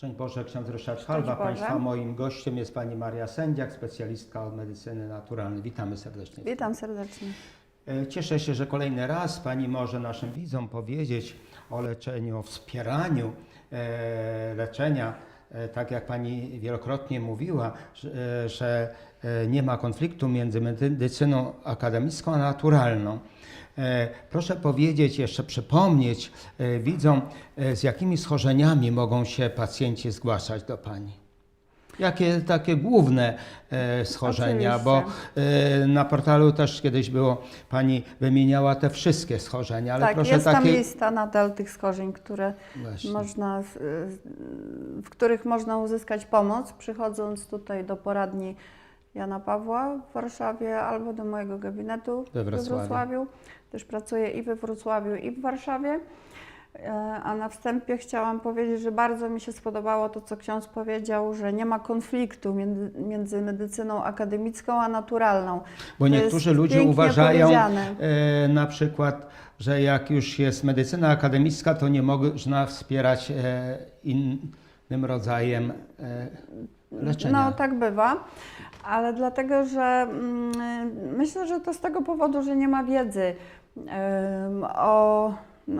Szczęść Boże, ksiądz Ryszard. Boże. Państwa moim gościem jest pani Maria Sędziak, specjalistka od medycyny naturalnej. Witamy serdecznie. Witam serdecznie. E, Cieszę się, że kolejny raz Pani może naszym widzom powiedzieć o leczeniu, o wspieraniu e, leczenia. E, tak jak Pani wielokrotnie mówiła, że, nie ma konfliktu między medycyną akademicką a naturalną. E, Proszę powiedzieć, jeszcze przypomnieć e, widzom, e, z jakimi schorzeniami mogą się pacjenci zgłaszać do Pani. Jakie takie główne schorzenia, bo na portalu też kiedyś było, Pani wymieniała te wszystkie schorzenia, ale tak, proszę jest tam takie... lista nadal tych schorzeń, które Właśnie. można, w których można uzyskać pomoc, przychodząc tutaj do poradni Jana Pawła w Warszawie albo do mojego gabinetu We Wrocławiu. Wrocławiu. Też pracuję i we Wrocławiu, i w Warszawie. E, A na wstępie chciałam powiedzieć, że bardzo mi się spodobało to, co ksiądz powiedział, że nie ma konfliktu między, medycyną akademicką a naturalną. Bo To niektórzy ludzie uważają e, na przykład, że jak już jest medycyna akademicka, to nie można wspierać e, innym rodzajem e, leczenia. No tak bywa, ale dlatego, że mm, myślę, że to z tego powodu, że nie ma wiedzy o,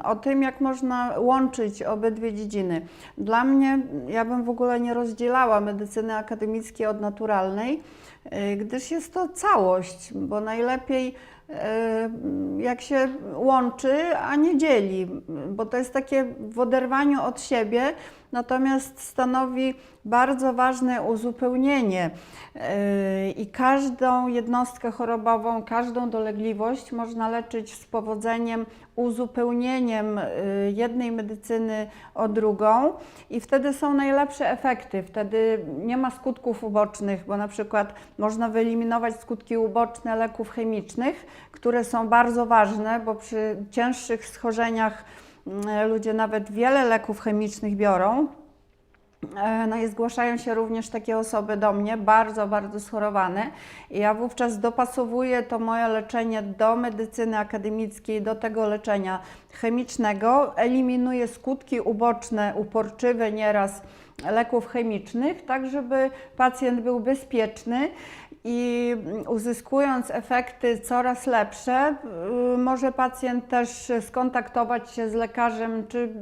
o tym, jak można łączyć obydwie dziedziny. Dla mnie, ja bym w ogóle nie rozdzielała medycyny akademickiej od naturalnej, y, gdyż jest to całość, bo najlepiej jak się łączy, a nie dzieli, bo to jest takie w oderwaniu od siebie, natomiast stanowi bardzo ważne uzupełnienie i każdą jednostkę chorobową, każdą dolegliwość można leczyć z powodzeniem, uzupełnieniem yy, jednej medycyny o drugą i wtedy są najlepsze efekty. Wtedy nie ma skutków ubocznych, bo na przykład można wyeliminować skutki uboczne leków chemicznych, które są bardzo ważne, bo przy cięższych schorzeniach mm, ludzie nawet wiele leków chemicznych biorą. E, No i zgłaszają się również takie osoby do mnie, bardzo, bardzo schorowane. I ja wówczas dopasowuję to moje leczenie do medycyny akademickiej, do tego leczenia chemicznego. Eliminuję skutki uboczne, uporczywe nieraz leków chemicznych, tak żeby pacjent był bezpieczny i uzyskując efekty coraz lepsze, y, może pacjent też skontaktować się z lekarzem, czy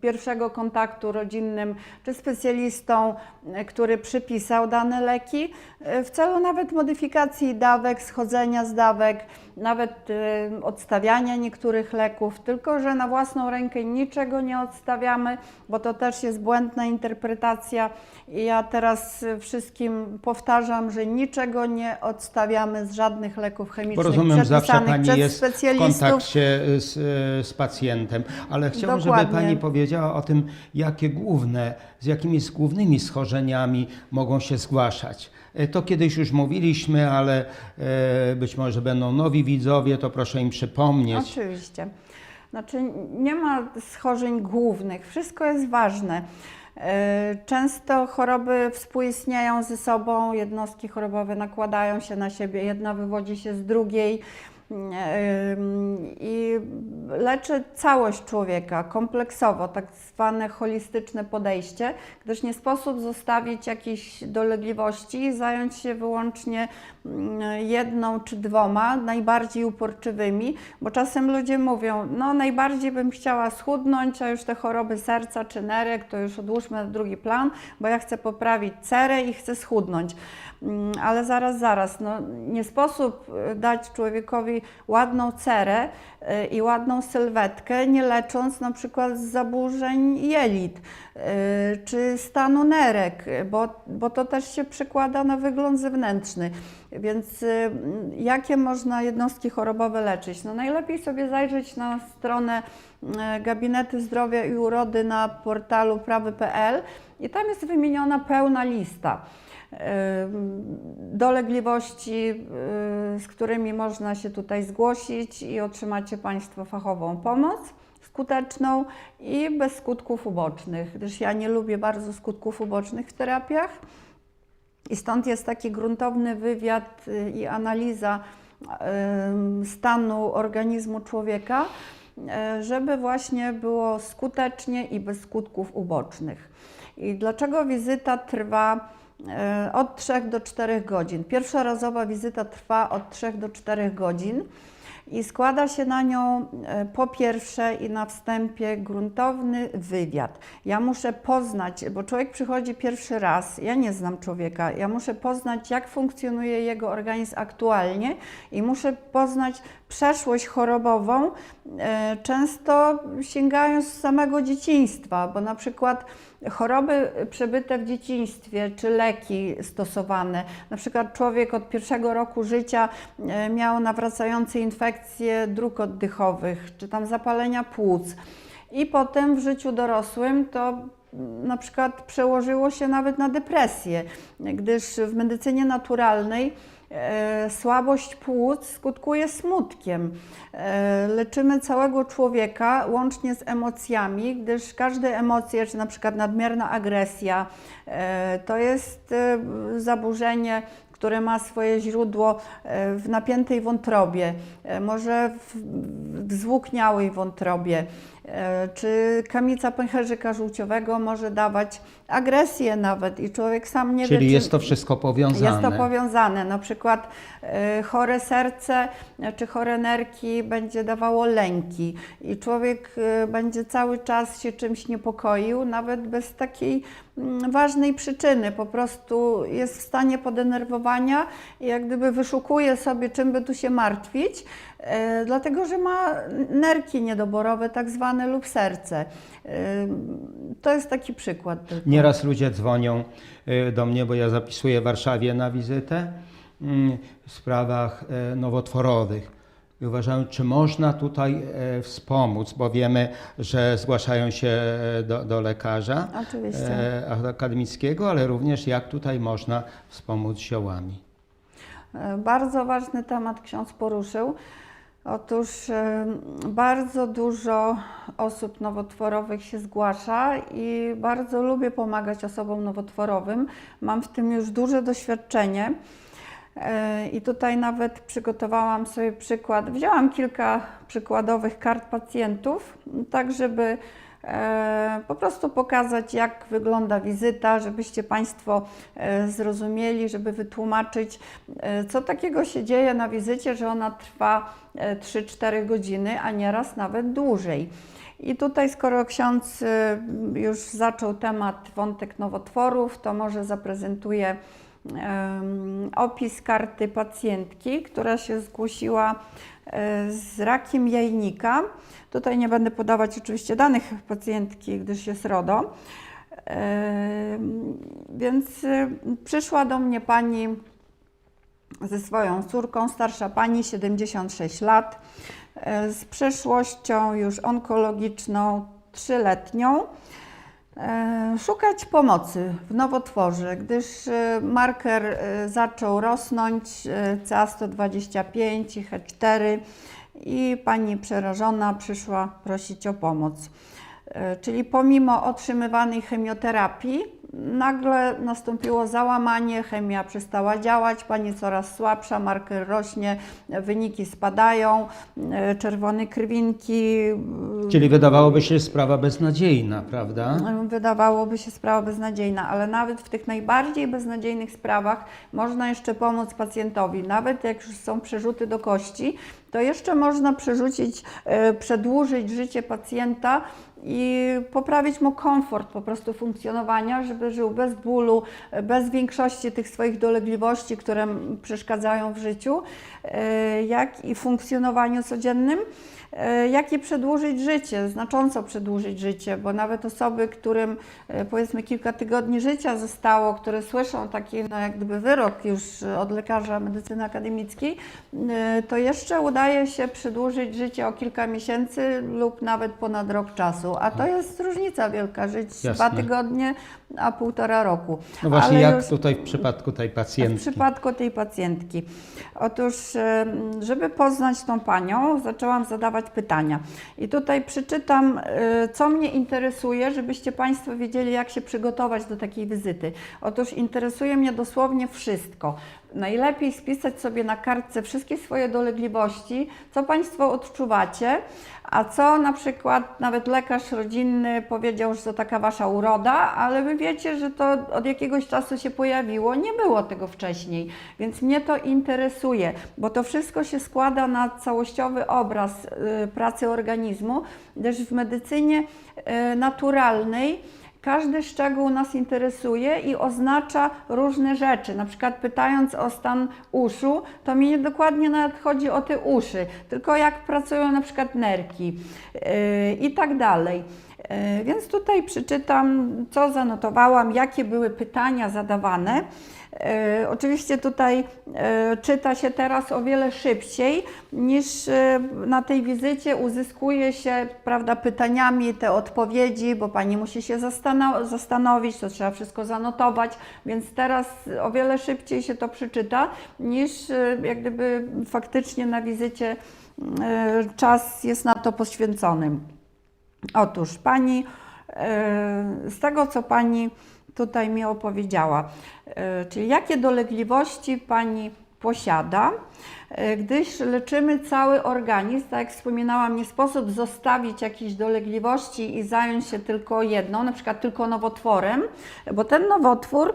pierwszego kontaktu rodzinnym, czy specjalistą, który przypisał dane leki, y, w celu nawet modyfikacji dawek, schodzenia z dawek, nawet y, odstawiania niektórych leków, tylko że na własną rękę niczego nie odstawiamy, bo to też jest błędna interpretacja i ja teraz y, wszystkim powtarzam, że niczego nie odstawiamy z żadnych leków Bo chemicznych rozumiem, zawsze przepisanych Pani przez jest w kontakcie z, z pacjentem, ale chciałbym, żeby Dokładnie. Pani powiedziała o tym, jakie główne, z jakimi z głównymi schorzeniami mogą się zgłaszać. E, To kiedyś już mówiliśmy, ale e, być może będą nowi widzowie, to proszę im przypomnieć. Oczywiście. Znaczy nie ma schorzeń głównych, wszystko jest ważne. E, Często choroby współistnieją ze sobą, jednostki chorobowe nakładają się na siebie, jedna wywodzi się z drugiej. I leczy całość człowieka kompleksowo, tak zwane holistyczne podejście, gdyż nie sposób zostawić jakichś dolegliwości i zająć się wyłącznie mm, jedną czy dwoma, najbardziej uporczywymi, bo czasem ludzie mówią, no najbardziej bym chciała schudnąć, a już te choroby serca czy nerek to już odłóżmy na drugi plan, bo ja chcę poprawić cerę i chcę schudnąć. Mm, Ale zaraz, zaraz, no nie sposób y, dać człowiekowi ładną cerę y, i ładną sylwetkę, nie lecząc na przykład z zaburzeń jelit y, czy stanu nerek, bo, bo to też się przekłada na wygląd zewnętrzny. Więc jakie można jednostki chorobowe leczyć? No najlepiej sobie zajrzeć na stronę y, Gabinetu Zdrowia i Urody na portalu prawy.pl i tam jest wymieniona pełna lista dolegliwości, z którymi można się tutaj zgłosić i otrzymacie Państwo fachową pomoc skuteczną i bez skutków ubocznych, gdyż ja nie lubię bardzo skutków ubocznych w terapiach. I stąd jest taki gruntowny wywiad y, i analiza stanu organizmu człowieka, e, żeby właśnie było skutecznie i bez skutków ubocznych. I dlaczego wizyta trwa od 3 do 4 godzin? Pierwszorazowa wizyta trwa od 3 do 4 godzin i składa się na nią e, po pierwsze i na wstępie gruntowny wywiad. Ja muszę poznać, bo człowiek przychodzi pierwszy raz, ja nie znam człowieka, ja muszę poznać, jak funkcjonuje jego organizm aktualnie i muszę poznać przeszłość chorobową, e, często sięgając z samego dzieciństwa, bo na przykład choroby przebyte w dzieciństwie, czy leki stosowane, na przykład człowiek od pierwszego roku życia e, miał nawracające infekcje dróg oddechowych, czy tam zapalenia płuc. I potem w życiu dorosłym to mm, na przykład przełożyło się nawet na depresję, gdyż w medycynie naturalnej słabość płuc skutkuje smutkiem. E, leczymy całego człowieka łącznie z emocjami, gdyż każde emocje, czy na przykład nadmierna agresja, e, to jest e, zaburzenie które ma swoje źródło e, w napiętej wątrobie, e, może w, zwłókniałej wątrobie, e, czy kamica pęcherzyka żółciowego może dawać agresję nawet i człowiek sam nie Czyli wie, jest czy... to wszystko powiązane. Jest to powiązane. Na przykład e, chore serce e, czy chore nerki będzie dawało lęki i człowiek e, będzie cały czas się czymś niepokoił, nawet bez takiej mm, ważnej przyczyny. Po prostu jest w stanie podenerwowania i jak gdyby wyszukuje sobie, czym by tu się martwić, e, dlatego że ma nerki niedoborowe, tak zwane, lub serce. E, To jest taki przykład. tylko. Nieraz ludzie dzwonią y, do mnie, bo ja zapisuję w Warszawie na wizytę mm, w sprawach e, nowotworowych. I uważają, czy można tutaj e, wspomóc, bo wiemy, że zgłaszają się e, do, do lekarza Oczywiście. e, akademickiego, ale również jak tutaj można wspomóc ziołami. E, Bardzo ważny temat ksiądz poruszył. Otóż e, bardzo dużo osób nowotworowych się zgłasza i bardzo lubię pomagać osobom nowotworowym. Mam w tym już duże doświadczenie. E, I tutaj nawet przygotowałam sobie przykład. Wzięłam kilka przykładowych kart pacjentów, tak żeby po prostu pokazać, jak wygląda wizyta, żebyście Państwo e, zrozumieli, żeby wytłumaczyć, e, co takiego się dzieje na wizycie, że ona trwa e, 3-4 godziny, a nieraz nawet dłużej. I tutaj, skoro ksiądz e, już zaczął temat wątek nowotworów, to może zaprezentuję opis karty pacjentki, która się zgłosiła e, z rakiem jajnika. Tutaj nie będę podawać oczywiście danych pacjentki, gdyż jest RODO. Em, Więc e, przyszła do mnie pani ze swoją córką, starsza pani, 76 lat, e, z przeszłością już onkologiczną, trzyletnią. E, Szukać pomocy w nowotworze, gdyż e, marker e, zaczął rosnąć, e, CA125 i H4 i pani przerażona przyszła prosić o pomoc. E, Czyli pomimo otrzymywanej chemioterapii, nagle nastąpiło załamanie, chemia przestała działać, pani coraz słabsza, marker rośnie, wyniki spadają, e, czerwone krwinki, Czyli wydawałoby się sprawa beznadziejna, prawda? Wydawałoby się sprawa beznadziejna, ale nawet w tych najbardziej beznadziejnych sprawach można jeszcze pomóc pacjentowi. Nawet jak już są przerzuty do kości, to jeszcze można przerzucić, e, przedłużyć życie pacjenta i poprawić mu komfort po prostu funkcjonowania, żeby żył bez bólu, bez większości tych swoich dolegliwości, które przeszkadzają w życiu, e, jak i funkcjonowaniu codziennym e, jak i przedłużyć życie, znacząco przedłużyć życie, bo nawet osoby, którym e, powiedzmy kilka tygodni życia zostało, które słyszą taki no, jak gdyby wyrok już od lekarza medycyny akademickiej, e, to jeszcze udaje się przedłużyć życie o kilka miesięcy lub nawet ponad rok czasu, a to jest różnica wielka, żyć dwa Jasne. tygodnie, a półtora roku. No właśnie, Ale jak już- tutaj w przypadku tej w pacjentki. przypadku tej pacjentki. Otóż, żeby poznać tą panią, zaczęłam zadawać pytania. I tutaj przeczytam, e, co mnie interesuje, żebyście Państwo wiedzieli, jak się przygotować do takiej wizyty. Otóż interesuje mnie dosłownie wszystko. Najlepiej spisać sobie na kartce wszystkie swoje dolegliwości, co Państwo odczuwacie, a co na przykład nawet lekarz rodzinny powiedział, że to taka Wasza uroda, ale Wy wiecie, że to od jakiegoś czasu się pojawiło, nie było tego wcześniej, więc mnie to interesuje, bo to wszystko się składa na całościowy obraz y, pracy organizmu, gdyż w medycynie y, naturalnej każdy szczegół nas interesuje i oznacza różne rzeczy. Na przykład pytając o stan uszu, to mi nie dokładnie nawet chodzi o te uszy, tylko jak pracują na przykład nerki yy, i tak dalej. Yy, Więc tutaj przeczytam, co zanotowałam, jakie były pytania zadawane. E, Oczywiście tutaj e, czyta się teraz o wiele szybciej niż e, na tej wizycie uzyskuje się prawda, pytaniami te odpowiedzi, bo pani musi się zastano- zastanowić, to trzeba wszystko zanotować, więc teraz o wiele szybciej się to przeczyta niż e, jak gdyby faktycznie na wizycie e, czas jest na to poświęcony. Otóż pani, e, z tego co pani tutaj mi opowiedziała, e, czyli jakie dolegliwości pani posiada, e, gdyż leczymy cały organizm, tak jak wspominałam, nie sposób zostawić jakichś dolegliwości i zająć się tylko jedną, na przykład tylko nowotworem, bo ten nowotwór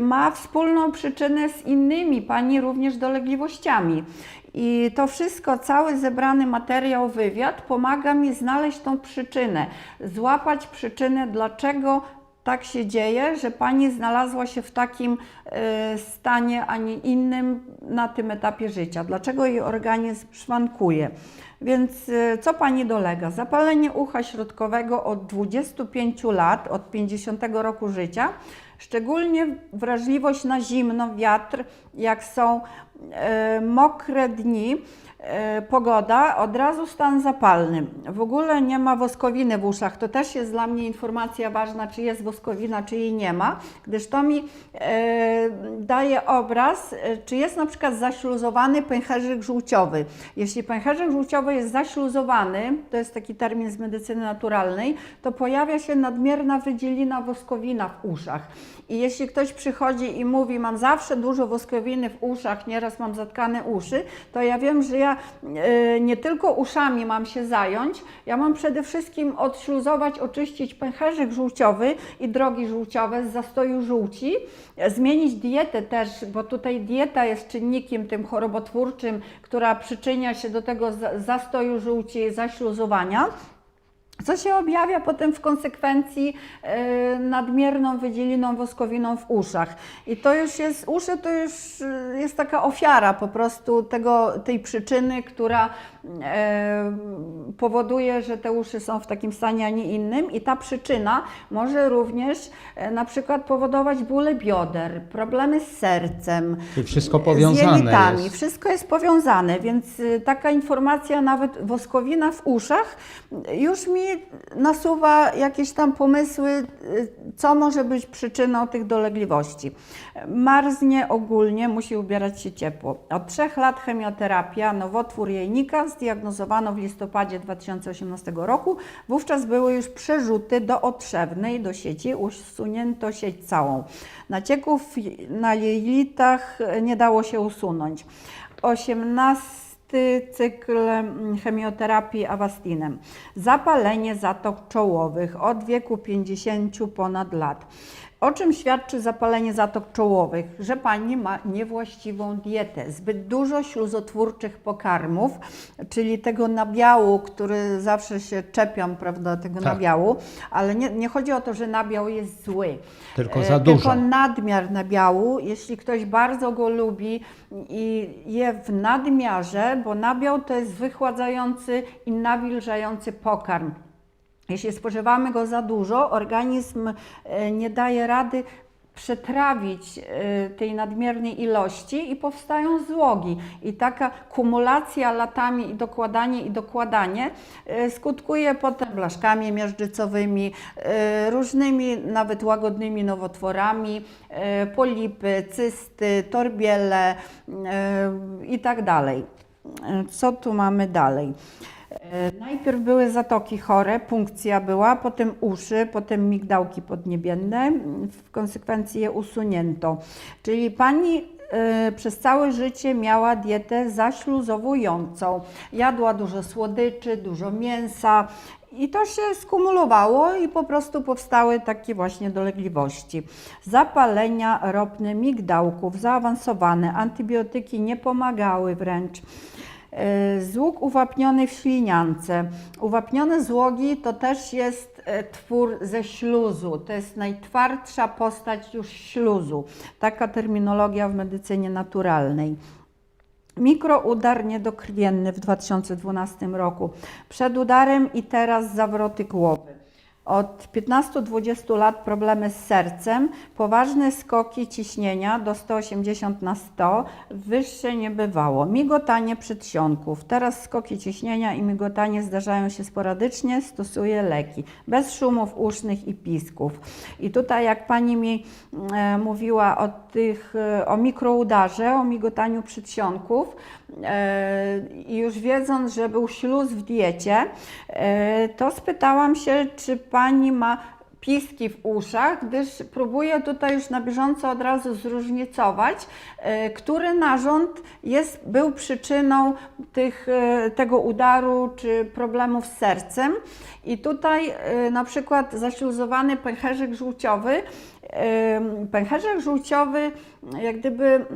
ma wspólną przyczynę z innymi pani również dolegliwościami. I to wszystko, cały zebrany materiał, wywiad pomaga mi znaleźć tą przyczynę, złapać przyczynę, dlaczego tak się dzieje, że pani znalazła się w takim e, stanie, a nie innym na tym etapie życia. Dlaczego jej organizm szwankuje? Więc e, co pani dolega? Zapalenie ucha środkowego od 25 lat, od 50 roku życia, szczególnie wrażliwość na zimno, wiatr, jak są mokre dni, pogoda, od razu stan zapalny. W ogóle nie ma woskowiny w uszach. To też jest dla mnie informacja ważna, czy jest woskowina, czy jej nie ma, gdyż to mi e, daje obraz, e, czy jest na przykład zaśluzowany pęcherzyk żółciowy. Jeśli pęcherzyk żółciowy jest zaśluzowany, to jest taki termin z medycyny naturalnej, to pojawia się nadmierna wydzielina woskowina w uszach. I jeśli ktoś przychodzi i mówi, mam zawsze dużo woskowiny w uszach, nieraz mam zatkane uszy, to ja wiem, że ja e, nie tylko uszami mam się zająć, ja mam przede wszystkim odśluzować, oczyścić pęcherzyk żółciowy i drogi żółciowe z zastoju żółci, zmienić dietę też, bo tutaj dieta jest czynnikiem tym chorobotwórczym, która przyczynia się do tego za- zastoju żółci, zaśluzowania. Co się objawia potem w konsekwencji e, nadmierną wydzieliną woskowiną w uszach. I to już jest, uszy to już e, jest taka ofiara po prostu tego, tej przyczyny, która powoduje, że te uszy są w takim stanie, a nie innym. I ta przyczyna może również e, na przykład powodować bóle bioder, problemy z sercem, Czyli wszystko z powiązane jelitami. jest. Wszystko jest powiązane, więc taka informacja, nawet woskowina w uszach, już mi nasuwa jakieś tam pomysły, co może być przyczyną tych dolegliwości. Marznie ogólnie, musi ubierać się ciepło. Od trzech lat chemioterapia, nowotwór jajnika zdiagnozowano w listopadzie 2018 roku. Wówczas były już przerzuty do otrzewnej, do sieci, usunięto sieć całą. Nacieków na jelitach nie dało się usunąć. 18 cykl mm, chemioterapii awastinem. Zapalenie zatok czołowych od wieku 50 ponad lat. O czym świadczy zapalenie zatok czołowych? Że pani ma niewłaściwą dietę, zbyt dużo śluzotwórczych pokarmów, czyli tego nabiału, który zawsze się czepiam, prawda, tego Tak. nabiału, ale nie, nie chodzi o to, że nabiał jest zły. Tylko E, za dużo. Tylko nadmiar nabiału, jeśli ktoś bardzo go lubi i je w nadmiarze, bo nabiał to jest wychładzający i nawilżający pokarm. Jeśli spożywamy go za dużo, organizm e, nie daje rady przetrawić e, tej nadmiernej ilości i powstają złogi. I taka kumulacja latami i dokładanie i dokładanie e, skutkuje potem blaszkami miażdżycowymi, różnymi nawet łagodnymi nowotworami, polipy, cysty, torbiele i tak dalej. Co tu mamy dalej? E, Najpierw były zatoki chore, punkcja była, potem uszy, potem migdałki podniebienne. W konsekwencji je usunięto. Czyli pani e, przez całe życie miała dietę zaśluzowującą. Jadła dużo słodyczy, dużo mięsa i to się skumulowało i po prostu powstały takie właśnie dolegliwości. Zapalenia ropne migdałków, zaawansowane, antybiotyki nie pomagały wręcz. E, Złóg uwapniony w śliniance. Uwapnione złogi to też jest e, twór ze śluzu. To jest najtwardsza postać już śluzu. Taka terminologia w medycynie naturalnej. Mikroudar niedokrwienny w 2012 roku. Przed udarem i teraz zawroty głowy. Od 15-20 lat problemy z sercem, poważne skoki ciśnienia do 180 na 100, wyższe nie bywało. Migotanie przedsionków. Teraz skoki ciśnienia i migotanie zdarzają się sporadycznie, stosuję leki. Bez szumów usznych i pisków. I tutaj jak pani mi e, mówiła o tych, e, o mikroudarze, o migotaniu przedsionków, e, i już wiedząc, że był śluz w diecie, e, to spytałam się, czy pani ma piski w uszach, gdyż próbuję tutaj już na bieżąco od razu zróżnicować, e, który narząd jest, był przyczyną tych, e, tego udaru czy problemów z sercem. I tutaj e, na przykład zaśluzowany pęcherzyk żółciowy, Pęcherzyk żółciowy, jak gdyby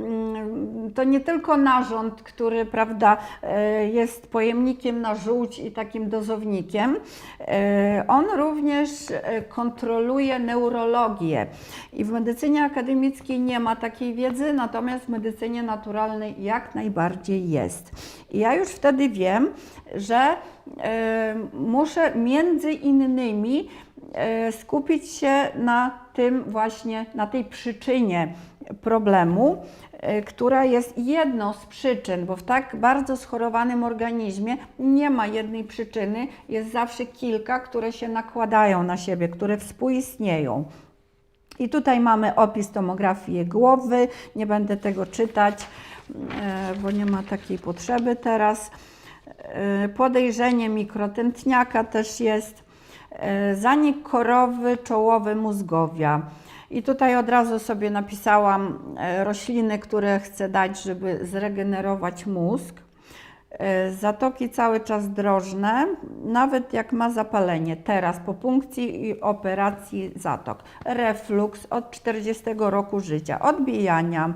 to nie tylko narząd, który prawda, e, jest pojemnikiem na żółć i takim dozownikiem, e, on również e, kontroluje neurologię. I w medycynie akademickiej nie ma takiej wiedzy, natomiast w medycynie naturalnej jak najbardziej jest. I ja już wtedy wiem, że muszę między innymi skupić się na tym właśnie, na tej przyczynie problemu, e, która jest jedną z przyczyn, bo w tak bardzo schorowanym organizmie nie ma jednej przyczyny, jest zawsze kilka, które się nakładają na siebie, które współistnieją. I tutaj mamy opis tomografii głowy, nie będę tego czytać, e, bo nie ma takiej potrzeby teraz. E, Podejrzenie mikrotętniaka też jest. E, Zanik korowy czołowy mózgowia. I tutaj od razu sobie napisałam e, rośliny, które chcę dać, żeby zregenerować mózg. E, Zatoki cały czas drożne, nawet jak ma zapalenie. Teraz po punkcji i operacji zatok. Reflux od 40 roku życia, odbijania.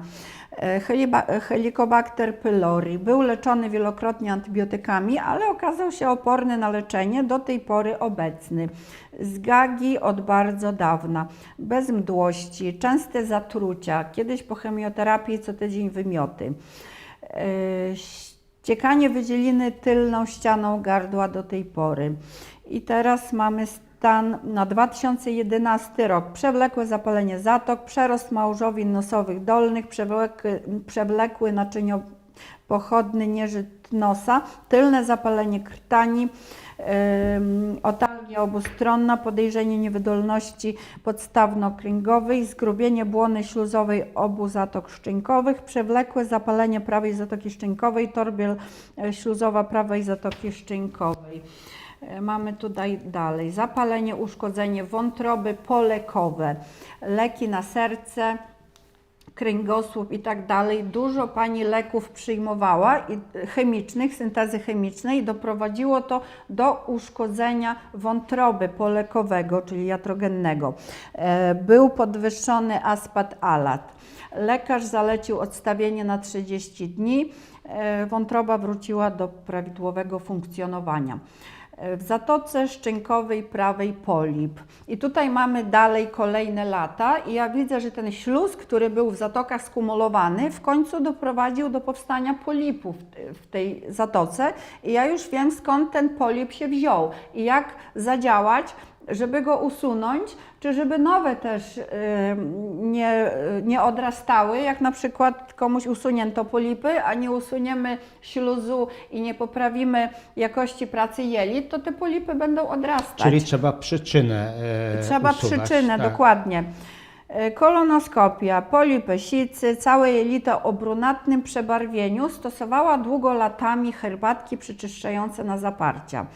e, Helicobacter pylori. Był leczony wielokrotnie antybiotykami, ale okazał się oporny na leczenie, do tej pory obecny. Zgagi od bardzo dawna. Bez mdłości, częste zatrucia. Kiedyś po chemioterapii co tydzień wymioty. Ściekanie wydzieliny tylną ścianą gardła do tej pory. I teraz mamy stan na 2011 rok. Przewlekłe zapalenie zatok, przerost małżowin nosowych dolnych, przewlekły, przewlekły naczyniopochodny nieżyt nosa, tylne zapalenie krtani, otalgia obustronna, podejrzenie niewydolności podstawno-kręgowej, zgrubienie błony śluzowej obu zatok szczękowych, przewlekłe zapalenie prawej zatoki szczękowej, torbiel e, śluzowa prawej zatoki szczękowej. E, Mamy tutaj dalej zapalenie, uszkodzenie wątroby polekowe, leki na serce, kręgosłup i tak dalej. Dużo pani leków przyjmowała i chemicznych, syntezy chemicznej i doprowadziło to do uszkodzenia wątroby polekowego, czyli jatrogennego. E, Był podwyższony aspat-alat. Lekarz zalecił odstawienie na 30 dni. E, Wątroba wróciła do prawidłowego funkcjonowania w zatoce szczękowej prawej polip. I tutaj mamy dalej kolejne lata i ja widzę, że ten śluz, który był w zatokach skumulowany, w końcu doprowadził do powstania polipów w tej zatoce i ja już wiem skąd ten polip się wziął i jak zadziałać, żeby go usunąć, czy żeby nowe też y, nie, nie odrastały, jak na przykład komuś usunięto polipy, a nie usuniemy śluzu i nie poprawimy jakości pracy jelit, to te polipy będą odrastać. Czyli trzeba przyczynę e, Trzeba usuwać, przyczynę, tak. dokładnie. E, Kolonoskopia, polipy sicy, całe jelito o brunatnym przebarwieniu stosowała długo latami herbatki przeczyszczające na zaparcia.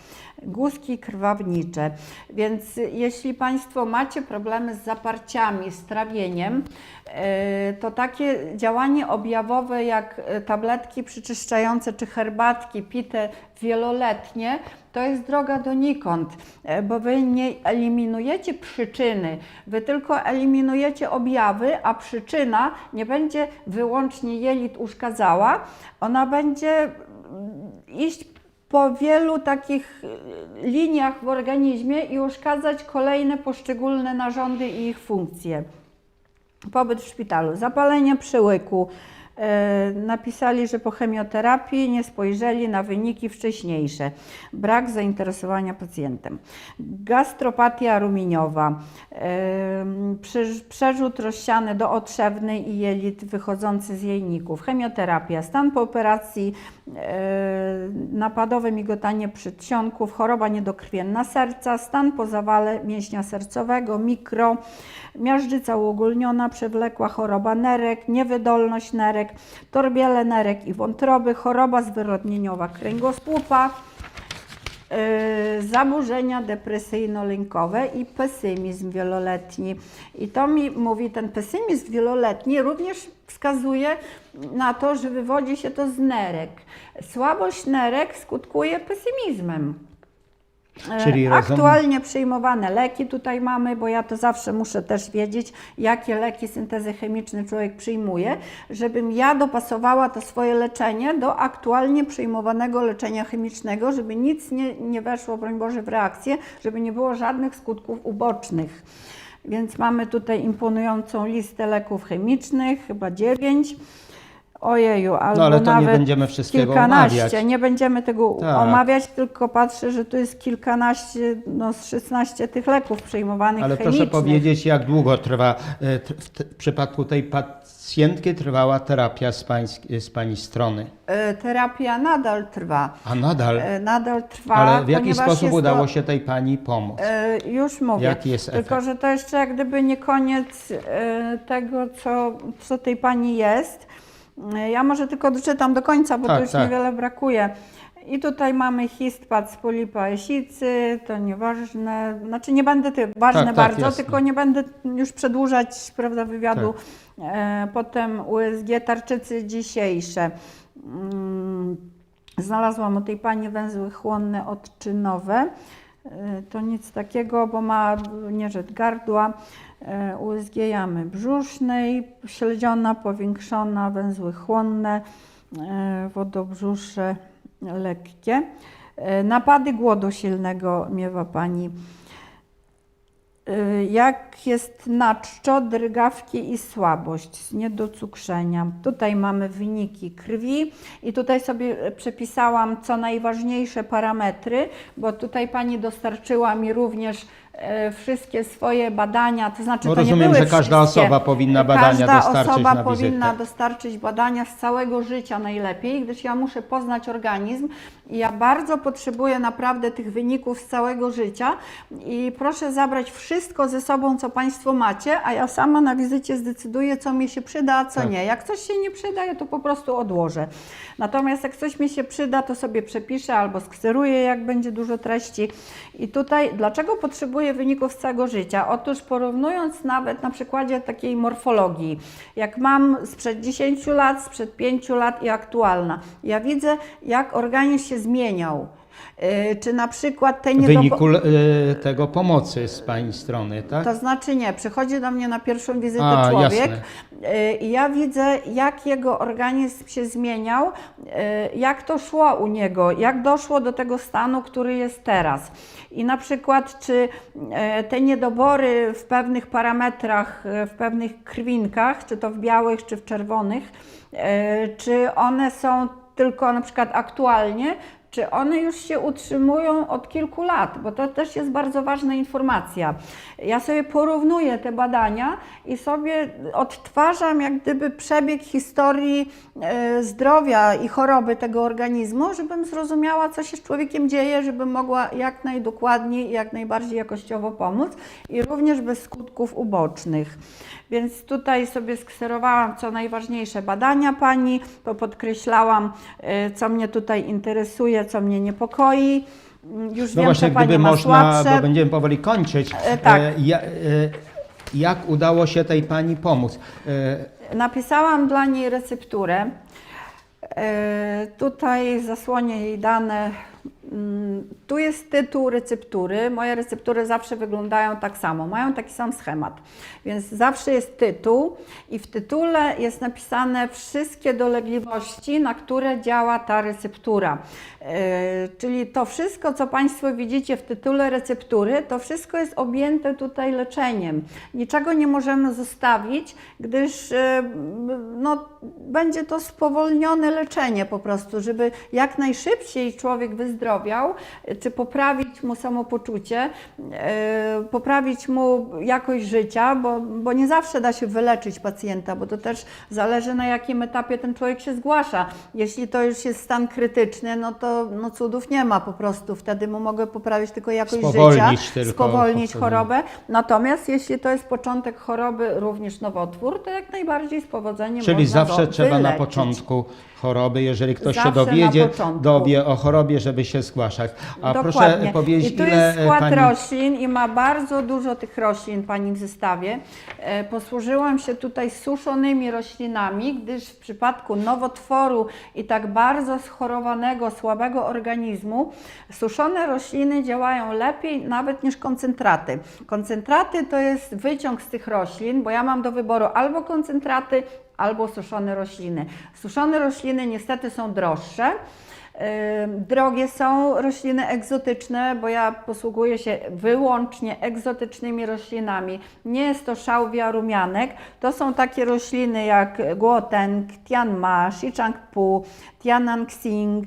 Guzki krwawnicze. Więc jeśli Państwo macie problemy z zaparciami, z trawieniem, e, to takie działanie objawowe jak e, tabletki przyczyszczające czy herbatki pite wieloletnie, to jest droga donikąd, bo Wy nie eliminujecie przyczyny, Wy tylko eliminujecie objawy, a przyczyna nie będzie wyłącznie jelit uszkadzała, ona będzie mm, iść po wielu takich y, liniach w organizmie i uszkadzać kolejne poszczególne narządy i ich funkcje. Pobyt w szpitalu, zapalenie przyłyku. E, Napisali, że po chemioterapii nie spojrzeli na wyniki wcześniejsze. Brak zainteresowania pacjentem. Gastropatia rumieniowa. E, prze- Przerzut rozsiany do otrzewnej i jelit wychodzący z jajników. Chemioterapia. Stan po operacji. E, Napadowe migotanie przedsionków. Choroba niedokrwienna serca. Stan po zawale mięśnia sercowego. Mikro. Miażdżyca uogólniona, przewlekła choroba nerek, niewydolność nerek, torbiele nerek i wątroby, choroba zwyrodnieniowa kręgosłupa, zaburzenia depresyjno-lękowe i pesymizm wieloletni. I to mi mówi, ten pesymizm wieloletni również wskazuje na to, że wywodzi się to z nerek. Słabość nerek skutkuje pesymizmem. E, Czyli Aktualnie przyjmowane leki tutaj mamy, bo ja to zawsze muszę też wiedzieć, jakie leki syntezy chemicznej człowiek przyjmuje, żebym ja dopasowała to swoje leczenie do aktualnie przyjmowanego leczenia chemicznego, żeby nic nie, nie weszło, broń Boże, w reakcję, żeby nie było żadnych skutków ubocznych. Więc mamy tutaj imponującą listę leków chemicznych, chyba dziewięć. Ojeju, albo No ale to nie nawet będziemy wszystkiego kilkanaście. omawiać. Nie będziemy tego Tak. omawiać, tylko patrzę, że tu jest kilkanaście, no z 16 tych leków przyjmowanych Ale chemicznych. proszę powiedzieć, jak długo trwa, e, w, przypadku tej pacjentki trwała terapia z, z Pani strony? E, Terapia nadal trwa. A nadal? E, Nadal trwa. Ale w jaki sposób udało to, się tej Pani pomóc? Już mówię. Jaki jest Tylko, efekt? że to jeszcze jak gdyby nie koniec tego, co, co tej pani jest. E, Ja może tylko doczytam do końca, bo Tak, tu już tak. niewiele brakuje. I tutaj mamy histpat z polipa esicy, to nieważne, znaczy nie będę, ty, ważne Tak, tak, bardzo, jasne. tylko nie będę już przedłużać prawda, wywiadu. Tak. E, potem USG tarczycy dzisiejsze. Mm, Znalazłam u tej pani węzły chłonne odczynowe. E, To nic takiego, bo ma nierzet gardła, USG jamy brzusznej, śledziona, powiększona, węzły chłonne, e, wodobrzusze lekkie. E, Napady głodu silnego miewa pani. Jak jest na czczo, drgawki i słabość niedocukrzenia. Tutaj mamy wyniki krwi i tutaj sobie e, przepisałam co najważniejsze parametry, bo tutaj pani dostarczyła mi również e, wszystkie swoje badania, to znaczy No to rozumiem, nie były że każda wszystkie. osoba powinna badania Każda dostarczyć osoba na powinna dostarczyć badania z całego życia najlepiej, gdyż ja muszę poznać organizm i ja bardzo potrzebuję naprawdę tych wyników z całego życia i proszę zabrać wszystko ze sobą, co Państwo macie, a ja sama na wizycie zdecyduję, co mi się przyda, a co Tak. nie. Jak coś się nie przyda, ja to po prostu odłożę. Natomiast jak coś mi się przyda, to sobie przepiszę albo skseruję, jak będzie dużo treści. I tutaj, dlaczego potrzebuję wyników z całego życia? Otóż porównując nawet na przykładzie takiej morfologii, jak mam sprzed 10 lat, sprzed 5 lat i aktualna, ja widzę, jak organizm się zmieniał. Yy, Czy na przykład te W niedobo- wyniku e, tego pomocy z Pani strony, tak? to znaczy nie, przychodzi do mnie na pierwszą wizytę A, człowiek jasne. y, i ja widzę, jak jego organizm się zmieniał, y, jak to szło u niego, jak doszło do tego stanu, który jest teraz. I na przykład, czy y, te niedobory w pewnych parametrach, y, w pewnych krwinkach, czy to w białych, czy w czerwonych, y, czy one są tylko na przykład aktualnie, czy one już się utrzymują od kilku lat, bo to też jest bardzo ważna informacja. Ja sobie porównuję te badania i sobie odtwarzam jak gdyby przebieg historii e, zdrowia i choroby tego organizmu, żebym zrozumiała, co się z człowiekiem dzieje, żebym mogła jak najdokładniej i jak najbardziej jakościowo pomóc i również bez skutków ubocznych. Więc tutaj sobie skserowałam co najważniejsze badania pani, to podkreślałam, e, co mnie tutaj interesuje, co mnie niepokoi. Mm, Już No wiem, właśnie, że Pani gdyby ma można, słabsze. bo będziemy powoli kończyć. E, tak. ja, e, jak udało się tej pani pomóc? E, Napisałam dla niej recepturę. E, Tutaj zasłonię jej dane. Mm, Tu jest tytuł receptury. Moje receptury zawsze wyglądają tak samo, mają taki sam schemat. Więc zawsze jest tytuł i w tytule jest napisane wszystkie dolegliwości, na które działa ta receptura. E, Czyli to wszystko, co Państwo widzicie w tytule receptury, to wszystko jest objęte tutaj leczeniem. Niczego nie możemy zostawić, gdyż e, no, będzie to spowolnione leczenie po prostu, żeby jak najszybciej człowiek wyzdrowiał, e, czy poprawić mu samopoczucie, e, poprawić mu jakość życia, bo, bo nie zawsze da się wyleczyć pacjenta, bo to też zależy na jakim etapie ten człowiek się zgłasza. Jeśli to już jest stan krytyczny, no to no cudów nie ma po prostu. Wtedy mu mogę poprawić tylko jakość Spowolnić życia, tylko spowolnić po- chorobę. Natomiast jeśli to jest początek choroby, również nowotwór, to jak najbardziej z powodzeniem Czyli można zawsze trzeba na wyleczyć. początku choroby, jeżeli ktoś Zawsze się dowiedzie, dowie o chorobie, żeby się zgłaszać. A proszę Dokładnie. powiedzieć, I tu ile jest skład pani... roślin i ma bardzo dużo tych roślin Pani w zestawie. E, Posłużyłam się tutaj suszonymi roślinami, gdyż w przypadku nowotworu i tak bardzo schorowanego, słabego organizmu, suszone rośliny działają lepiej nawet niż koncentraty. Koncentraty to jest wyciąg z tych roślin, bo ja mam do wyboru albo koncentraty, albo suszone rośliny. Suszone rośliny niestety są droższe. Drogie są rośliny egzotyczne, bo ja posługuję się wyłącznie egzotycznymi roślinami. Nie jest to szałwia rumianek. To są takie rośliny jak guoteng, tianma, shichangpu, tiananxing,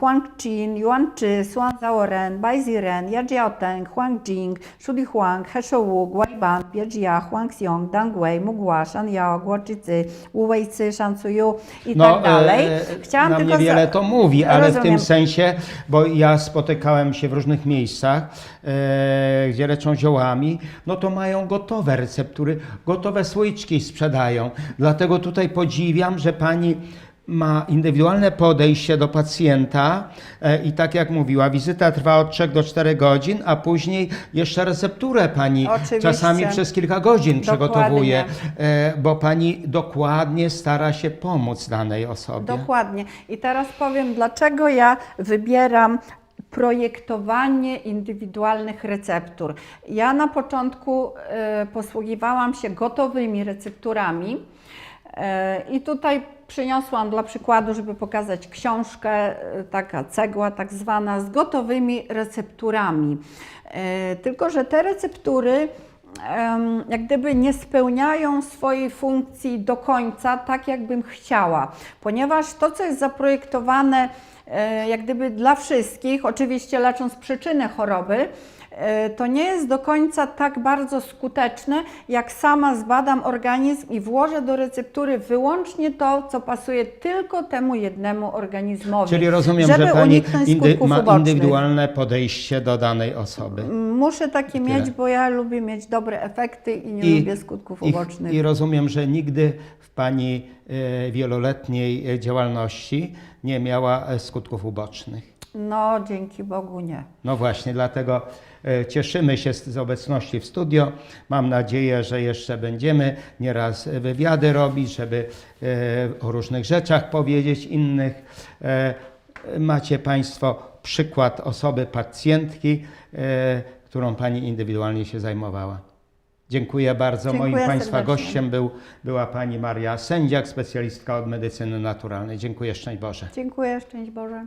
huangqin, yuanchi, suanzaoren, baiziren, yajiaoteng, huangjing, shulihuang, heshouwu, guaiban, biejia, huangxiong, dangwei, mugua, shanyao, guochizi, wuweicy, shansuyu i tak dalej. e, Chciałam nam tylko niewiele to mówi, ale w tym Rozumiem. sensie, bo ja spotykałem się w różnych miejscach, e, gdzie leczą ziołami, no to mają gotowe receptury, gotowe słoiczki sprzedają. Dlatego tutaj podziwiam, że pani ma indywidualne podejście do pacjenta e, i tak jak mówiła, wizyta trwa od 3 do 4 godzin, a później jeszcze recepturę pani Oczywiście. czasami przez kilka godzin Dokładnie. przygotowuje, e, bo pani dokładnie stara się pomóc danej osobie. Dokładnie. I teraz powiem, dlaczego ja wybieram projektowanie indywidualnych receptur. Ja na początku e, posługiwałam się gotowymi recepturami i tutaj przyniosłam dla przykładu, żeby pokazać książkę, e, taka cegła tak zwana, z gotowymi recepturami. E, Tylko, że te receptury jak gdyby nie spełniają swojej funkcji do końca, tak jakbym chciała, ponieważ to, co jest zaprojektowane e, jak gdyby dla wszystkich, oczywiście lecząc przyczynę choroby, e, to nie jest do końca tak bardzo skuteczne, jak sama zbadam organizm i włożę do receptury wyłącznie to, co pasuje tylko temu jednemu organizmowi. Czyli rozumiem, że pani indy, ma indywidualne podejście do danej osoby. Muszę takie Tyle. mieć, bo ja lubię mieć dobre efekty i nie I- lubię skutków I, ubocznych. I rozumiem, że nigdy w pani e, wieloletniej e, działalności nie miała e, skutków ubocznych. No, dzięki Bogu nie. No właśnie, dlatego e, cieszymy się z, obecności w studio. Mam nadzieję, że jeszcze będziemy nieraz wywiady robić, żeby e, o różnych rzeczach powiedzieć innych. E, Macie Państwo przykład osoby pacjentki, e, którą Pani indywidualnie się zajmowała. Dziękuję bardzo. Dziękuję Moim Państwa serdecznie. gościem był, była Pani Maria Sędziak, specjalistka od medycyny naturalnej. Dziękuję, szczęść Boże. Dziękuję, szczęść Boże.